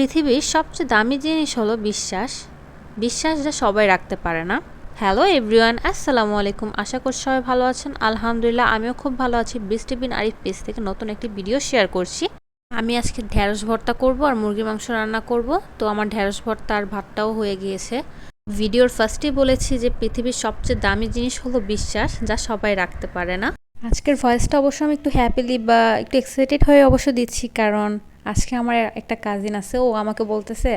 পৃথিবীর সবচেয়ে দামি জিনিস হলো বিশ্বাস। বিশ্বাস যা সবাই রাখতে পারে না। হ্যালো এভরিওয়ান আসসালামু আলাইকুম। আশা করছি সবাই ভালো আছেন। আলহামদুলিল্লাহ, আমিও খুব ভালো আছি। বৃষ্টি বিন আরিফ পেজ থেকে নতুন একটি ভিডিও শেয়ার করছি। আমি আজকে ঢ্যাঁড়স ভর্তা করব আর মুরগির মাংস রান্না করব। তো আমার ঢ্যাঁড়স ভর্তা আর ভাতটাও হয়ে গিয়েছে। ভিডিওর ফার্স্টেই বলেছি যে পৃথিবীর সবচেয়ে দামি জিনিস হলো বিশ্বাস, যা সবাই রাখতে পারে না। আজকের ভয়েসটা অবশ্য আমি একটু হ্যাপিলি বা একটু এক্সাইটেড হয়ে অবশ্য দিচ্ছি, কারণ আজকে আমার একটা কাজিন আছে, ও আমাকে বলতেছে,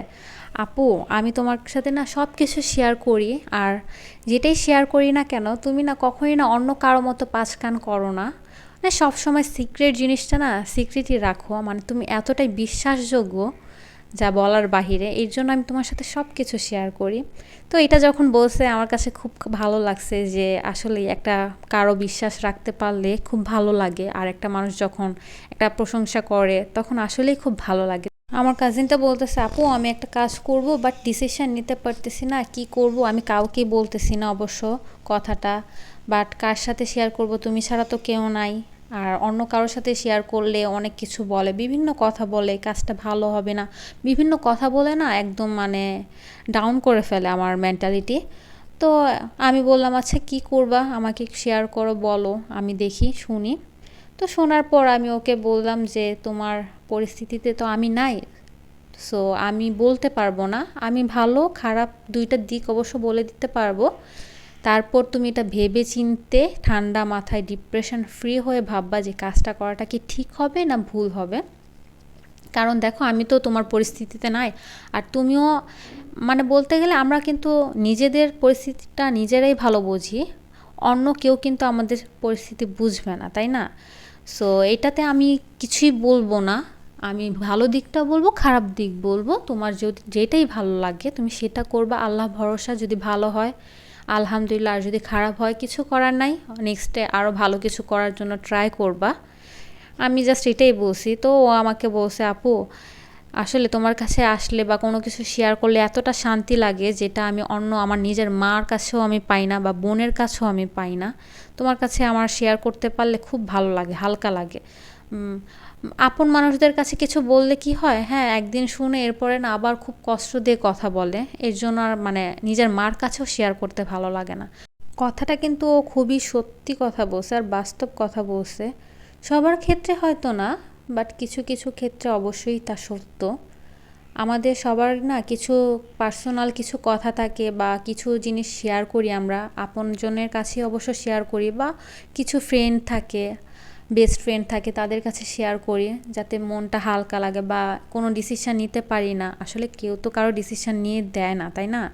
আপু, আমি তোমার সাথে না সব কিছু শেয়ার করি, আর যেটাই শেয়ার করি না কেন, তুমি না কখনই না অন্য কারও মতো পাঁচ কান করো না। মানে সবসময় সিক্রেট জিনিসটা না সিক্রেটই রাখো মানে তুমি এতটাই বিশ্বাসযোগ্য যা বলার বাহিরে, এর জন্য আমি তোমার সাথে সব কিছু শেয়ার করি। তো এটা যখন বলছে, আমার কাছে খুব ভালো লাগছে যে আসলে একটা কারও বিশ্বাস রাখতে পারলে খুব ভালো লাগে। আর একটা মানুষ যখন একটা প্রশংসা করে, তখন আসলেই খুব ভালো লাগে। আমার কাজিনটা বলতেছে, আপু, আমি একটা কাজ করব বাট ডিসিশন নিতে পারতেছি না। কি করব? আমি কাউকেই বলতেছি না অবশ্য কথাটা। বাট কার সাথে শেয়ার করব? তুমি ছাড়া তো কেউ নাই। আর অন্য কারোর সাথে শেয়ার করলে অনেক কিছু বলে, বিভিন্ন কথা বলে, কাজটা ভালো হবে না। বিভিন্ন কথা বলে না একদম মানে ডাউন করে ফেলে আমার মেন্টালিটি তো আমি বললাম আচ্ছা কি করবা? আমাকে শেয়ার করো, বলো, আমি দেখি, শুনি। তো শোনার পর আমি ওকে বললাম যে, তোমার পরিস্থিতিতে তো আমি নাই সো আমি বলতে পারব না। আমি ভালো, খারাপ দুইটা দিক অবশ্য বলে দিতে পারব। তারপর তুমি এটা ভেবে চিনতে ঠান্ডা মাথায় ডিপ্রেশন ফ্রি হয়ে ভাববা যে কাজটা করাটা কি ঠিক হবে না ভুল হবে। কারণ দেখো, আমি তো তোমার পরিস্থিতিতে নাই। আর তুমিও মানে বলতে গেলে আমরা কিন্তু নিজেদের পরিস্থিতিটা নিজেরাই ভালো বুঝি। অন্য কেউ কিন্তু আমাদের পরিস্থিতি বুঝবে না, তাই না? সো এটাতে আমি কিছুই বলব না। আমি ভালো দিকটা বলব, খারাপ দিক বলব। তোমার যদি যেটাই ভালো লাগে, তুমি সেটা করবা। আল্লাহ ভরসা যদি ভালো হয় আলহামদুলিল্লাহ, আর যদি খারাপ হয় কিছু করার নাই নেক্সটে আরও ভালো কিছু করার জন্য ট্রাই করবা। আমি জাস্ট এটাই বলছি, তো ও আমাকে বলছে, আপু, আসলে তোমার কাছে আসলে বা কোনো কিছু শেয়ার করলে এতটা শান্তি লাগে যেটা আমি অন্য আমার নিজের মার কাছেও আমি পাই না বা বোনের কাছেও আমি পাই না। তোমার কাছে আমার শেয়ার করতে পারলে খুব ভালো লাগে, হালকা লাগে। আপন মানুষদের কাছে কিছু বললে কি হয়? হ্যাঁ একদিন শুনে এরপরে না আবার খুব কষ্ট দিয়ে কথা বলে। এর জন্য আর মানে নিজের মার কাছেও শেয়ার করতে ভালো লাগে না। কথাটা কিন্তু ও খুবই সত্যি কথা বলছে আর বাস্তব কথা বলছে। সবার ক্ষেত্রে হয়তো না বাট কিছু কিছু ক্ষেত্রে অবশ্যই তা সত্য। আমাদের সবার না কিছু পার্সোনাল কিছু কথা থাকে বা কিছু জিনিস শেয়ার করি আমরা। আপনজনের কাছে অবশ্য শেয়ার করি বা কিছু ফ্রেন্ড থাকে। বেস্ট ফ্রেন্ড থাকে তাদের কাছে শেয়ার করি, যাতে মনটা হালকা লাগে বা কোনো ডিসিশান নিতে পারি না। আসলে কেউ তো কারও ডিসিশান নিয়ে দেয় না, তাই না?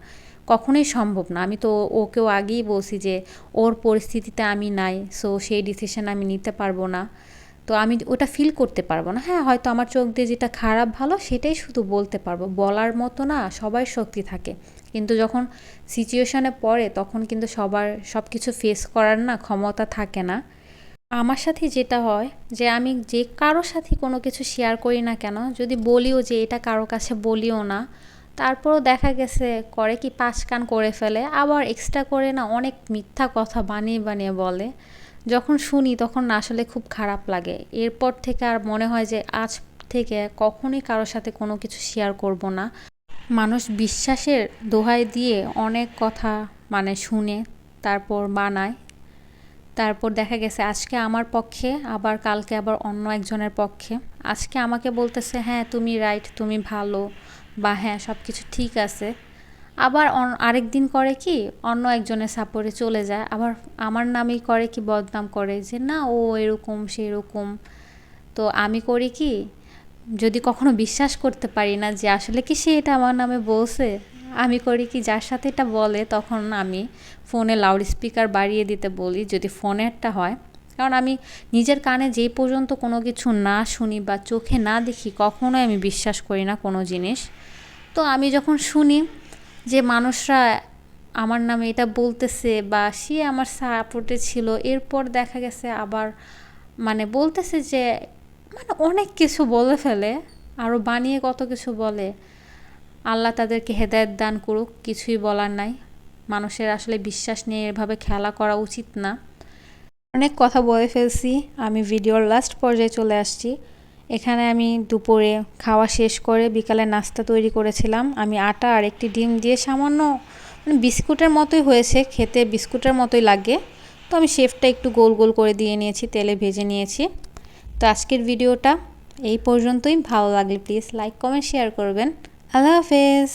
কখনোই সম্ভব না। আমি তো ওকেও আগেই বলছি যে, ওর পরিস্থিতিতে আমি নাই সো সেই ডিসিশান আমি নিতে পারব না। তো আমি ওটা ফিল করতে পারব না। হ্যাঁ হয়তো আমার চোখ দিয়ে যেটা খারাপ, ভালো, সেটাই শুধু বলতে পারব। বলার মতো না সবাই শক্তি থাকে। কিন্তু যখন সিচুয়েশানে পড়ে, তখন কিন্তু সবার সব কিছু ফেস করার না ক্ষমতা থাকে না। আমার সাথে যেটা হয় যে আমি যে কারও সাথে কোনো কিছু শেয়ার করি না কেন, যদি বলিও যে এটা কারও কাছে বলিও না, তারপরও দেখা গেছে করে কি পাঁচ কান করে ফেলে, আবার এক্সট্রা করে না অনেক মিথ্যা কথা বানিয়ে বানিয়ে বলে। যখন শুনি তখন আসলে খুব খারাপ লাগে। এরপর থেকে আর মনে হয় যে আজ থেকে কখনই কারোর সাথে কোনো কিছু শেয়ার করব না। মানুষ বিশ্বাসের দোহাই দিয়ে অনেক কথা মানে শুনে, তারপর বানায়। তারপর দেখা গেছে আজকে আমার পক্ষে, আবার কালকে আবার অন্য একজনের পক্ষে। আজকে আমাকে বলতেছে হ্যাঁ তুমি রাইট তুমি ভালো, বা হ্যাঁ সব কিছু ঠিক আছে। আবার আরেক দিন করে কি, অন্য একজনের সাপোর্টে চলে যায়। আবার আমার নামেই করে কি, বদনাম করে যে, না, ও এরকম, সেরকম। তো আমি করি কি, যদি কখনো বিশ্বাস করতে পারি না যে, আসলে কি সে এটা আমার নামে বলছে? আমি করি কি, যার সাথে এটা বলে তখন আমি ফোনে লাউড স্পিকার বাড়িয়ে দিতে বলি যদি ফোনেরটা হয়। কারণ আমি নিজের কানে যেই পর্যন্ত কোনো কিছু না শুনি বা চোখে না দেখি কখনোই আমি বিশ্বাস করি না কোনো জিনিস। তো আমি যখন শুনি যে মানুষরা আমার নামে এটা বলতেছে বা সে আমার সাপোর্টে ছিল, এরপর দেখা গেছে আবার মানে বলতেছে যে মানে অনেক কিছু বলে ফেলে আরও বানিয়ে কত কিছু বলে। আল্লাহ তাদেরকে হেদায়ত দান করুক, কিছুই বলার নাই। মানুষের আসলে বিশ্বাস নিয়ে এভাবে খেলা করা উচিত না। অনেক কথা বলে ফেলছি, আমি ভিডিওর লাস্ট পর্যায়ে চলে আসছি। এখানে আমি দুপুরে খাওয়া শেষ করে বিকালে নাস্তা তৈরি করেছিলাম। আমি আটা আর একটি ডিম দিয়ে সামান্য মানে বিস্কুটের মতোই হয়েছে, খেতে বিস্কুটের মতোই লাগে। তো আমি শেফটা একটু গোল গোল করে দিয়ে নিয়েছি, তেলে ভেজে নিয়েছি। তো আজকের ভিডিওটা এই পর্যন্তই। ভালো লাগলে প্লিজ লাইক, কমেন্ট, শেয়ার করবেন। আল্লাহ হাফেজ